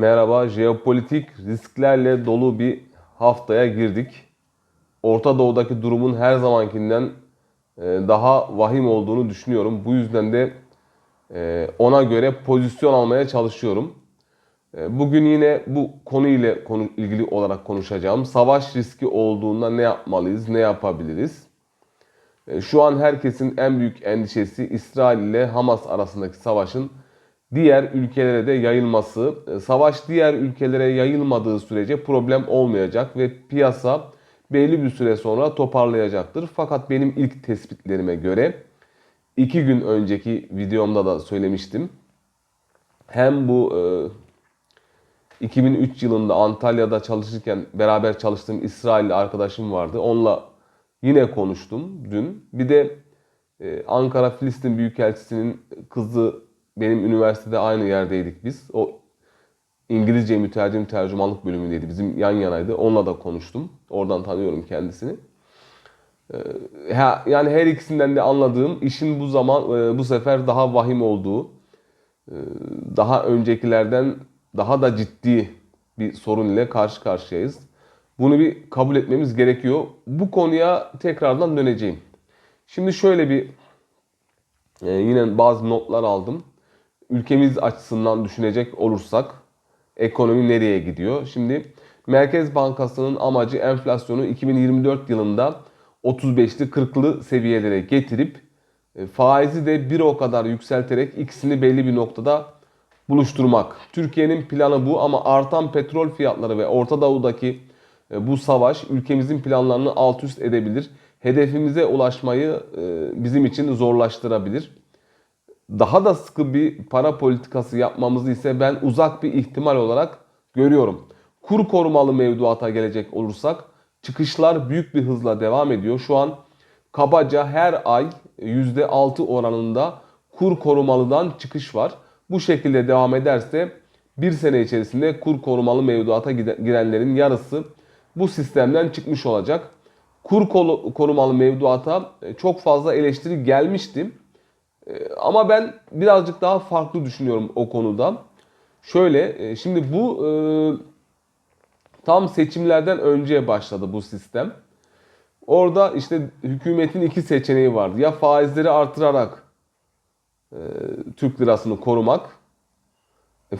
Merhaba, jeopolitik risklerle dolu bir haftaya girdik. Orta Doğu'daki durumun her zamankinden e, daha vahim olduğunu düşünüyorum. Bu yüzden de e, ona göre pozisyon almaya çalışıyorum. E, Bugün yine bu konu ile konu ilgili olarak konuşacağım. Savaş riski olduğunda ne yapmalıyız, ne yapabiliriz? Şu an herkesin en büyük endişesi İsrail ile Hamas arasındaki savaşın diğer ülkelere de yayılması. E, Savaş diğer ülkelere yayılmadığı sürece problem olmayacak ve piyasa belli bir süre sonra toparlayacaktır. Fakat benim ilk tespitlerime göre iki gün önceki videomda da söylemiştim. Hem bu e, 2003 yılında Antalya'da çalışırken beraber çalıştığım İsrailli arkadaşım vardı. Onunla yine konuştum dün. Bir de e, Ankara Filistin Büyükelçisi'nin kızı benim üniversitede aynı yerdeydik biz. O İngilizce mütercim tercümanlık bölümündeydi. Bizim yan yanaydı. Onunla da konuştum. Oradan tanıyorum kendisini. Ee, Yani her ikisinden de anladığım işin bu zaman e, bu sefer daha vahim olduğu, e, daha öncekilerden daha da ciddi bir sorun ile karşı karşıyayız. Bunu bir kabul etmemiz gerekiyor. Bu konuya tekrardan döneceğim. Şimdi şöyle bir e, yine bazı notlar aldım. Ülkemiz açısından düşünecek olursak ekonomi nereye gidiyor? Şimdi Merkez Bankası'nın amacı enflasyonu 2024 yılında 35'li 40'lı seviyelere getirip e, faizi de bir o kadar yükselterek ikisini belli bir noktada buluşturmak. Türkiye'nin planı bu ama artan petrol fiyatları ve Orta Doğu'daki e, bu savaş ülkemizin planlarını alt üst edebilir. Hedefimize ulaşmayı e, bizim için zorlaştırabilir daha da sıkı bir para politikası yapmamızı ise ben uzak bir ihtimal olarak görüyorum. Kur korumalı mevduata gelecek olursak çıkışlar büyük bir hızla devam ediyor. Şu an kabaca her ay %6 oranında kur korumalıdan çıkış var. Bu şekilde devam ederse bir sene içerisinde kur korumalı mevduata girenlerin yarısı bu sistemden çıkmış olacak. Kur korumalı mevduata e, çok fazla eleştiri gelmişti. Ama ben birazcık daha farklı düşünüyorum o konuda. Şöyle, e, şimdi bu e, tam seçimlerden önce başladı bu sistem. Orada işte hükümetin iki seçeneği vardı. Ya faizleri artırarak e, Türk lirasını korumak.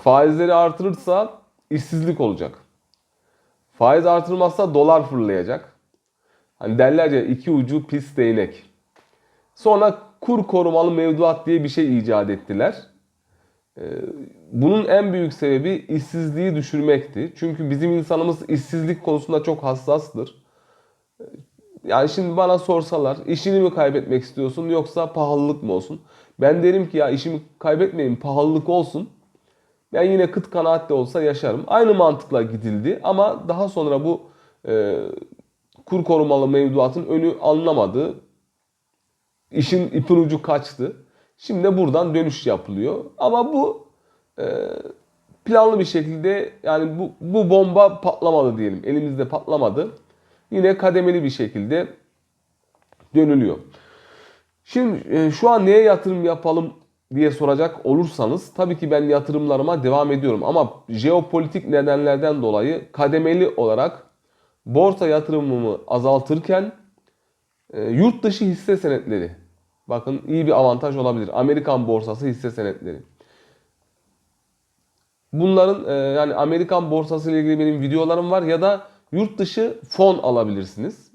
Faizleri artırırsa işsizlik olacak. Faiz artırmazsa dolar fırlayacak. Hani derler ya iki ucu pis değnek. Sonra kur korumalı mevduat diye bir şey icat ettiler. Ee, Bunun en büyük sebebi işsizliği düşürmekti. Çünkü bizim insanımız işsizlik konusunda çok hassastır. Ee, Yani şimdi bana sorsalar işini mi kaybetmek istiyorsun yoksa pahalılık mı olsun? Ben derim ki ya işimi kaybetmeyeyim pahalılık olsun. Ben yine kıt kanaat de olsa yaşarım. Aynı mantıkla gidildi ama daha sonra bu e, kur korumalı mevduatın önü alınamadı işin ipin ucu kaçtı. Şimdi buradan dönüş yapılıyor. Ama bu e, planlı bir şekilde yani bu, bu bomba patlamadı diyelim. Elimizde patlamadı. Yine kademeli bir şekilde dönülüyor. Şimdi e, şu an neye yatırım yapalım diye soracak olursanız tabii ki ben yatırımlarıma devam ediyorum ama jeopolitik nedenlerden dolayı kademeli olarak borsa yatırımımı azaltırken e, yurt dışı hisse senetleri. Bakın iyi bir avantaj olabilir. Amerikan borsası hisse senetleri. Bunların e, yani Amerikan borsası ile ilgili benim videolarım var ya da yurt dışı fon alabilirsiniz.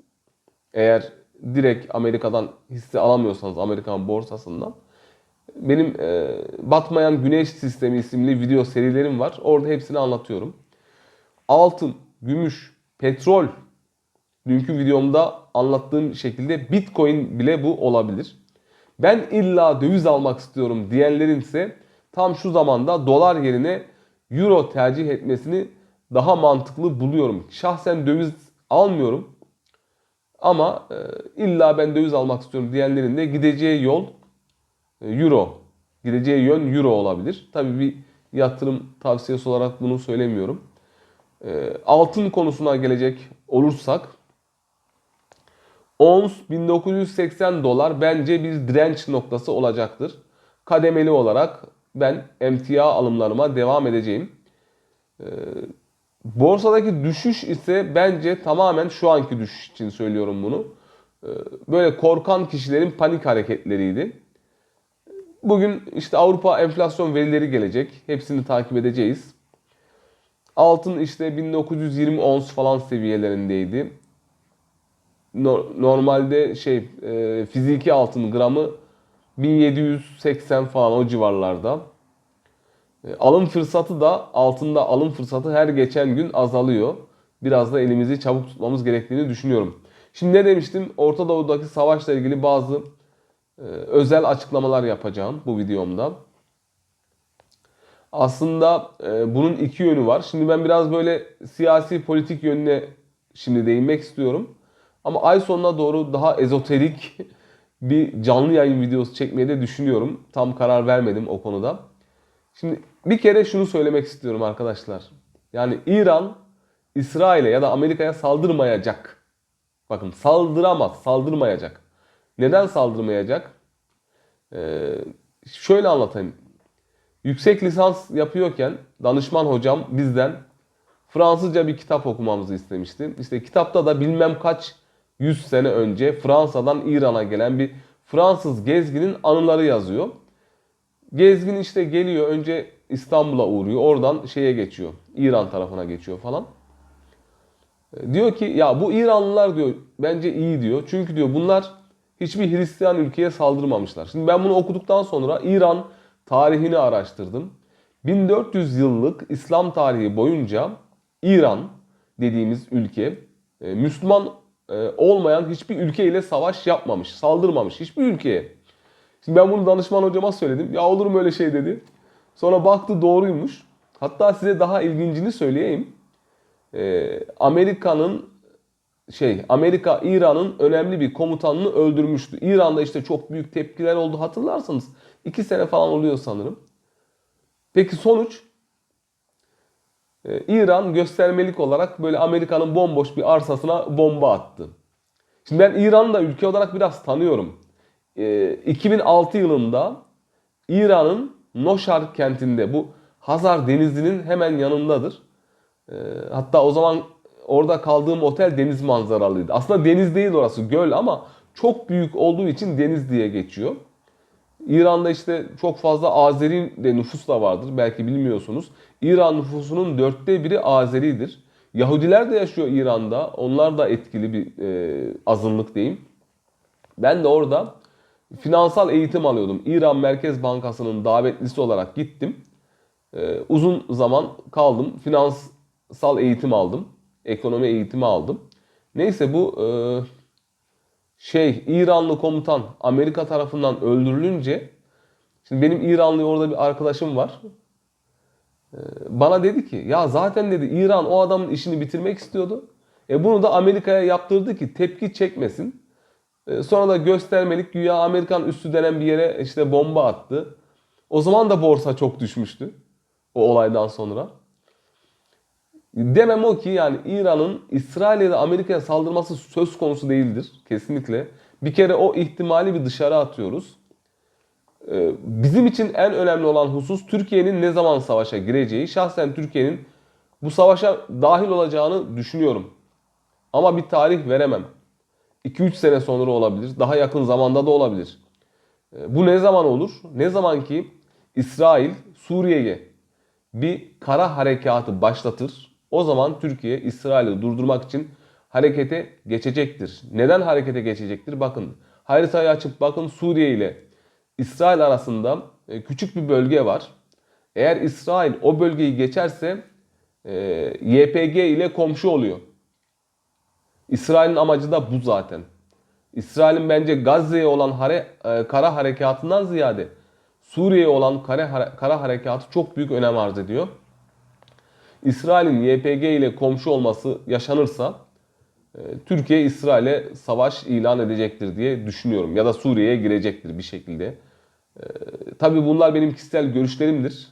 Eğer direkt Amerika'dan hisse alamıyorsanız Amerikan borsasından. Benim e, Batmayan Güneş Sistemi isimli video serilerim var. Orada hepsini anlatıyorum. Altın, gümüş, petrol, dünkü videomda anlattığım şekilde Bitcoin bile bu olabilir. Ben illa döviz almak istiyorum diyenlerin ise tam şu zamanda dolar yerine euro tercih etmesini daha mantıklı buluyorum. Şahsen döviz almıyorum. Ama e, illa ben döviz almak istiyorum diyenlerin de gideceği yol e, euro. Gideceği yön euro olabilir. Tabii bir yatırım tavsiyesi olarak bunu söylemiyorum. E, altın konusuna gelecek olursak Ons 1980 dolar bence bir direnç noktası olacaktır. Kademeli olarak ben emtia alımlarıma devam edeceğim. Borsadaki düşüş ise bence tamamen şu anki düşüş için söylüyorum bunu. Ee, Böyle korkan kişilerin panik hareketleriydi. Bugün işte Avrupa enflasyon verileri gelecek. Hepsini takip edeceğiz. Altın işte 1920 ons falan seviyelerindeydi. No- Normalde şey e, fiziki altın gramı 1780 falan o civarlarda. E, Alım fırsatı da altında alım fırsatı her geçen gün azalıyor. Biraz da elimizi çabuk tutmamız gerektiğini düşünüyorum. Şimdi ne demiştim? Orta Doğu'daki savaşla ilgili bazı e, özel açıklamalar yapacağım bu videomda. Aslında e, bunun iki yönü var. Şimdi ben biraz böyle siyasi politik yönüne şimdi değinmek istiyorum. Ama ay sonuna doğru daha ezoterik bir canlı yayın videosu çekmeyi de düşünüyorum. Tam karar vermedim o konuda. Şimdi bir kere şunu söylemek istiyorum arkadaşlar. Yani İran İsrail'e ya da Amerika'ya saldırmayacak. Bakın saldıramaz, saldırmayacak. Neden saldırmayacak? Ee, şöyle anlatayım. Yüksek lisans yapıyorken danışman hocam bizden Fransızca bir kitap okumamızı istemişti. İşte kitapta da bilmem kaç yüz sene önce Fransa'dan İran'a gelen bir Fransız gezginin anıları yazıyor. Gezgin işte geliyor önce İstanbul'a uğruyor. Oradan şeye geçiyor. İran tarafına geçiyor falan. E, Diyor ki ya bu İranlılar diyor bence iyi diyor. Çünkü diyor bunlar hiçbir Hristiyan ülkeye saldırmamışlar. Şimdi ben bunu okuduktan sonra İran tarihini araştırdım. 1400 yıllık İslam tarihi boyunca İran dediğimiz ülke e, Müslüman e, olmayan hiçbir ülke ile savaş yapmamış, saldırmamış hiçbir ülkeye. Şimdi ben bunu danışman hocama söyledim. Ya olur mu öyle şey dedi. Sonra baktı doğruymuş. Hatta size daha ilgincini söyleyeyim. Ee, Amerika'nın şey Amerika İran'ın önemli bir komutanını öldürmüştü. İran'da işte çok büyük tepkiler oldu hatırlarsanız. iki sene falan oluyor sanırım. Peki sonuç? Ee, İran göstermelik olarak böyle Amerika'nın bomboş bir arsasına bomba attı. Şimdi ben İran'ı da ülke olarak biraz tanıyorum. Ee, 2006 yılında İran'ın Noşar kentinde bu Hazar Denizi'nin hemen yanındadır. Ee, hatta o zaman orada kaldığım otel deniz manzaralıydı. Aslında deniz değil orası göl ama çok büyük olduğu için deniz diye geçiyor. İran'da işte çok fazla Azeri de nüfus da vardır. Belki bilmiyorsunuz. İran nüfusunun dörtte biri Azeridir. Yahudiler de yaşıyor İran'da. Onlar da etkili bir e, azınlık diyeyim. Ben de orada finansal eğitim alıyordum. İran Merkez Bankası'nın davetlisi olarak gittim. Ee, uzun zaman kaldım. Finansal eğitim aldım. Ekonomi eğitimi aldım. Neyse bu e, şey İranlı komutan Amerika tarafından öldürülünce şimdi benim İranlı orada bir arkadaşım var. Ee, bana dedi ki ya zaten dedi İran o adamın işini bitirmek istiyordu. E bunu da Amerika'ya yaptırdı ki tepki çekmesin. E, Sonra da göstermelik güya Amerikan üssü denen bir yere işte bomba attı. O zaman da borsa çok düşmüştü. O olaydan sonra. Demem o ki yani İran'ın İsrail'e da Amerika'ya saldırması söz konusu değildir. Kesinlikle. Bir kere o ihtimali bir dışarı atıyoruz. Ee, Bizim için en önemli olan husus Türkiye'nin ne zaman savaşa gireceği. Şahsen Türkiye'nin bu savaşa dahil olacağını düşünüyorum. Ama bir tarih veremem. 2-3 sene sonra olabilir. Daha yakın zamanda da olabilir. E, Bu ne zaman olur? Ne zaman ki İsrail Suriye'ye bir kara harekatı başlatır. O zaman Türkiye İsrail'i durdurmak için harekete geçecektir. Neden harekete geçecektir? Bakın haritayı açıp bakın Suriye ile İsrail arasında e, küçük bir bölge var. Eğer İsrail o bölgeyi geçerse e, YPG ile komşu oluyor. İsrail'in amacı da bu zaten. İsrail'in bence Gazze'ye olan hare, e, kara harekatından ziyade Suriye'ye olan kara, kara harekatı çok büyük önem arz ediyor. İsrail'in YPG ile komşu olması yaşanırsa e, Türkiye İsrail'e savaş ilan edecektir diye düşünüyorum. Ya da Suriye'ye girecektir bir şekilde. E, tabii bunlar benim kişisel görüşlerimdir.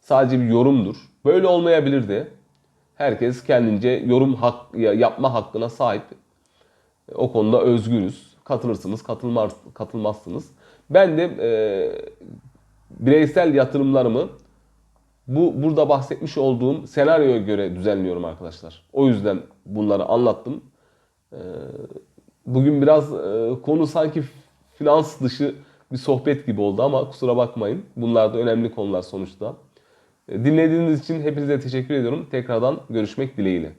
Sadece bir yorumdur. Böyle olmayabilir de. Herkes kendince yorum hak, ya- yapma hakkına sahip. O konuda özgürüz. Katılırsınız, katılmaz, katılmazsınız. Ben de e, bireysel yatırımlarımı bu burada bahsetmiş olduğum senaryoya göre düzenliyorum arkadaşlar. O yüzden bunları anlattım. Ee, Bugün biraz e, konu sanki finans dışı bir sohbet gibi oldu ama kusura bakmayın. Bunlar da önemli konular sonuçta. E, Dinlediğiniz için hepinize teşekkür ediyorum. Tekrardan görüşmek dileğiyle.